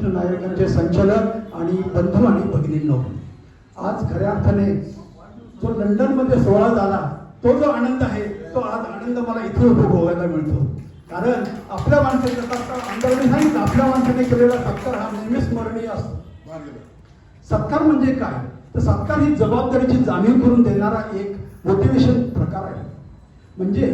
रामकृष्ण नायकांचे संचालक आणि बंधू आणि भगिनींनो आज खऱ्या अर्थाने जो लंडनमध्ये सोहळा झाला तो जो आनंद आहे तो आज आनंद मला इथे उपभोगायला मिळतो. कारण आपल्या माणसाने जसा नाही आपल्या माणसाने केलेला सत्कार हा नेहमी स्मरणीय असतो. सत्कार म्हणजे काय? तर सत्कार ही जबाबदारीची जाणीव करून देणारा एक मोटिवेशन प्रकार आहे. म्हणजे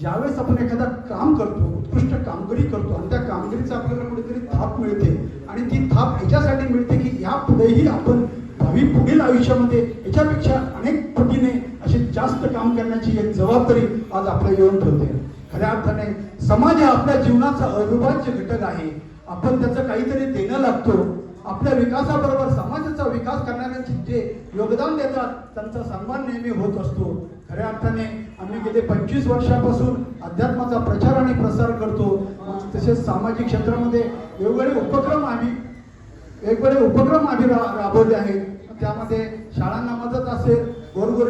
ज्यावेळेस आपण एखादा काम करतो उत्कृष्ट कामगिरी करतो आणि त्या कामगिरीचा आपल्याला कुठेतरी थाप मिळते आणि ती थाप याच्यासाठी मिळते की या पुढेही आपण भावी पुढील आयुष्यामध्ये याच्यापेक्षा अनेक पटीने असे जास्त काम करण्याची एक जबाबदारी आज आपल्या येऊन ठेवते. खऱ्या अर्थाने समाज हा आपल्या जीवनाचा अविभाज्य घटक आहे. आपण त्याचं काहीतरी देणं लागतो. आपल्या विकासाबरोबर समाजाचा विकास करणाऱ्यांचे जे योगदान देतात त्यांचा सन्मान नेहमी होत असतो. खऱ्या अर्थाने आम्ही गेले पंचवीस वर्षापासून अध्यात्माचा प्रचार आणि प्रसार करतो. तसेच सामाजिक क्षेत्रामध्ये वेगवेगळे उपक्रम आम्ही वेगवेगळे उपक्रम आम्ही रा राबवले आहेत. त्यामध्ये शाळांना मदत असेल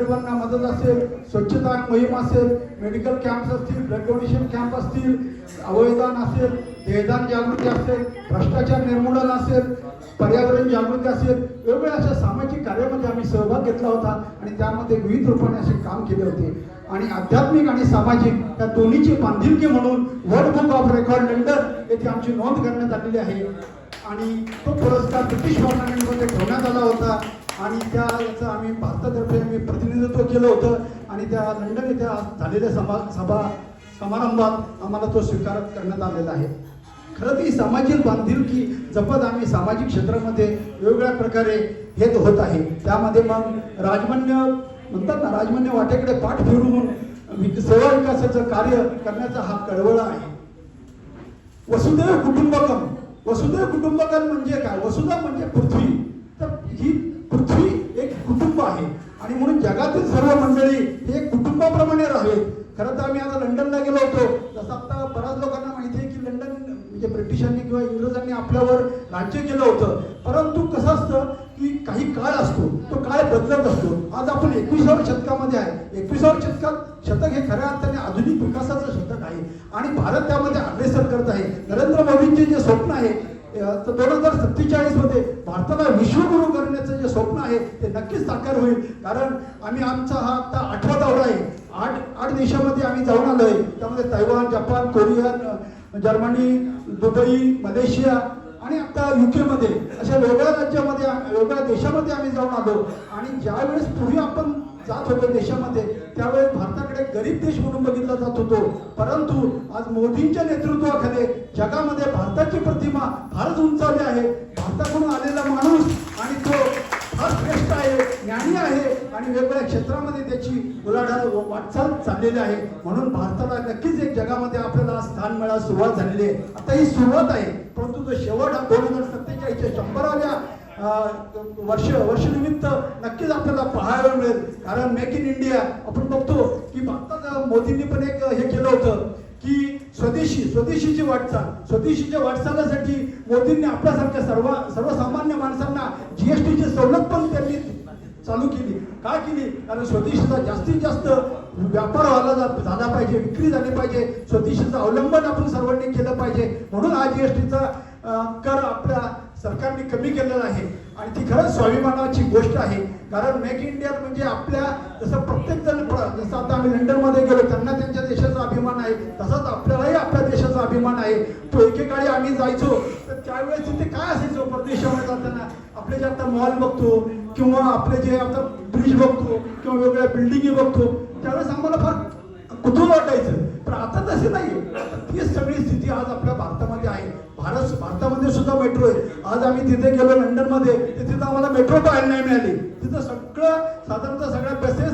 गोरगरिबांना मदत असेल स्वच्छता मोहीम असेल मेडिकल कॅम्प्स असतील ब्लड डोनेशन कॅम्प असतील अवयदान असेल देहदान जागृती असेल भ्रष्टाचार निर्मूलन असेल पर्यावरण जागृती असेल वेगवेगळ्या अशा सामाजिक कार्यामध्ये आम्ही सहभाग घेतला होता आणि त्यामध्ये विविध रूपाने असे काम केले होते. आणि आध्यात्मिक आणि सामाजिक त्या दोन्हीची बांधिलकी म्हणून world book of record London येथे आमची नोंद करण्यात आलेली आहे. आणि तो पुरस्कार ब्रिटिश पार्लमेंटमध्ये ठेवण्यात आला होता. आणि त्या याचं आम्ही भारतातर्फे आम्ही प्रतिनिधित्व केलं होतं. आणि त्या लंडन येथे आज झालेल्या सभा सभा समारंभात आम्हाला तो स्वीकार करण्यात आलेला आहे. खरं ती सामाजिक बांधिलकी जपत आम्ही सामाजिक क्षेत्रामध्ये वेगवेगळ्या प्रकारे हेत होत आहे. त्यामध्ये मग राजमान्य म्हणतात ना राजमान्य वाटेकडे पाठ फिरवून सेवा विकासाचं कार्य करण्याचा हा कळवळा आहे. वसुदैव कुटुंबकम. वसुदैव कुटुंबकम म्हणजे काय? वसुधा म्हणजे पृथ्वी. तर ही पृथ्वी एक कुटुंब आहे आणि म्हणून जगातील सर्व मंडळी हे कुटुंबाप्रमाणे राहावेत खरं तर आम्ही आता लंडनला गेलो होतो. जसं आता बऱ्याच लोकांना माहिती आहे की लंडन म्हणजे ब्रिटिशांनी किंवा इंग्रजांनी आपल्यावर राज्य केलं होतं. परंतु कसं असतं की काही काळ असतो तो काळ बदलत असतो. आज आपण एकविसाव्या शतकामध्ये आहे. एकविसाव्या शतकात शतक हे खऱ्या अर्थाने आधुनिक विकासाचं शतक आहे. आणि भारत त्यामध्ये अग्रेसर करत आहे. नरेंद्र मोदींचे जे स्वप्न आहे दोन हजार सत्तेचाळीसमध्ये भारताला विश्वगुरु करण्याचं जे स्वप्न आहे ते नक्कीच साकार होईल. कारण आम्ही आमचा हा आता आठवा दौरा आहे. आठ आठ देशामध्ये आम्ही जाऊन आलोय. त्यामध्ये Taiwan Japan Korea Germany Dubai Malaysia आणि आता युके मध्ये अशा वेगळ्या राज्यामध्ये वेगळ्या देशामध्ये आम्ही जाऊन आलो. आणि ज्यावेळेस पूर्वी आपण जात होतो देशामध्ये त्यावेळेस भारताकडे गरीब देश म्हणून बघितला जात होतो. परंतु आज मोदींच्या नेतृत्वाखाली जगामध्ये भारताची प्रतिमा फारच उंचावली आहे. भारताकडून आलेला माणूस आणि तो फार श्रेष्ठ आहे ज्ञानी आहे आणि वेगवेगळ्या क्षेत्रामध्ये त्याची उलाढाल व वाटचाल चाललेली आहे. म्हणून भारताला नक्कीच एक जगामध्ये आपल्याला स्थान मिळायला सुरुवात झालेली आहे. आता ही सुरुवात आहे परंतु तो शेवट हा दोन हजार सत्तेचाळीसच्या शंभराव्या वर्ष वर्षनिमित्त नक्कीच आपल्याला पाहायला मिळेल कारण मेक इन इंडिया आपण बघतो की भारतात मोदींनी पण एक हे केलं होतं की स्वदेशी स्वदेशीची वाटचाल स्वदेशीच्या वाटचालासाठी मोदींनी आपल्यासारख्या सर्व सर्वसामान्य माणसांना जीएसटीची सवलत पण त्यांनी चालू केली का केली कारण स्वदेशीचा जास्तीत जास्त व्यापार व्हायला झाला पाहिजे विक्री झाली पाहिजे स्वदेशीचं अवलंबन आपण सर्वांनी केलं पाहिजे म्हणून हा जीएसटीचा कर आपल्या सरकारने कमी केलेलं आहे. आणि ती खरंच स्वाभिमानाची गोष्ट आहे. कारण मेक इंडिया म्हणजे आपल्या जसं प्रत्येक जण जसं आता आम्ही लंडनमध्ये गेलो त्यांना त्यांच्या देशाचा अभिमान आहे. तसाच आपल्यालाही आपल्या देशाचा अभिमान आहे. तो एकेकाळी आम्ही जायचो तर त्यावेळेस तिथे काय असायचो परदेशामध्ये जाताना? आपले जे आता मॉल बघतो किंवा आपले जे आता ब्रिज बघतो किंवा वेगवेगळ्या बिल्डिंगी बघतो त्यावेळेस आम्हाला फार कुतूहल वाटायचं. पण आता तसे नाही तीच सगळी स्थिती आज आपल्या भारतामध्ये आहे. भारत भारतामध्ये सुद्धा मेट्रो आहे. आज आम्ही तिथे गेलो लंडनमध्ये. तर तिथं आम्हाला मेट्रो पाहायला नाही मिळाली. तिथं सगळं साधारणतः सगळ्या बसेस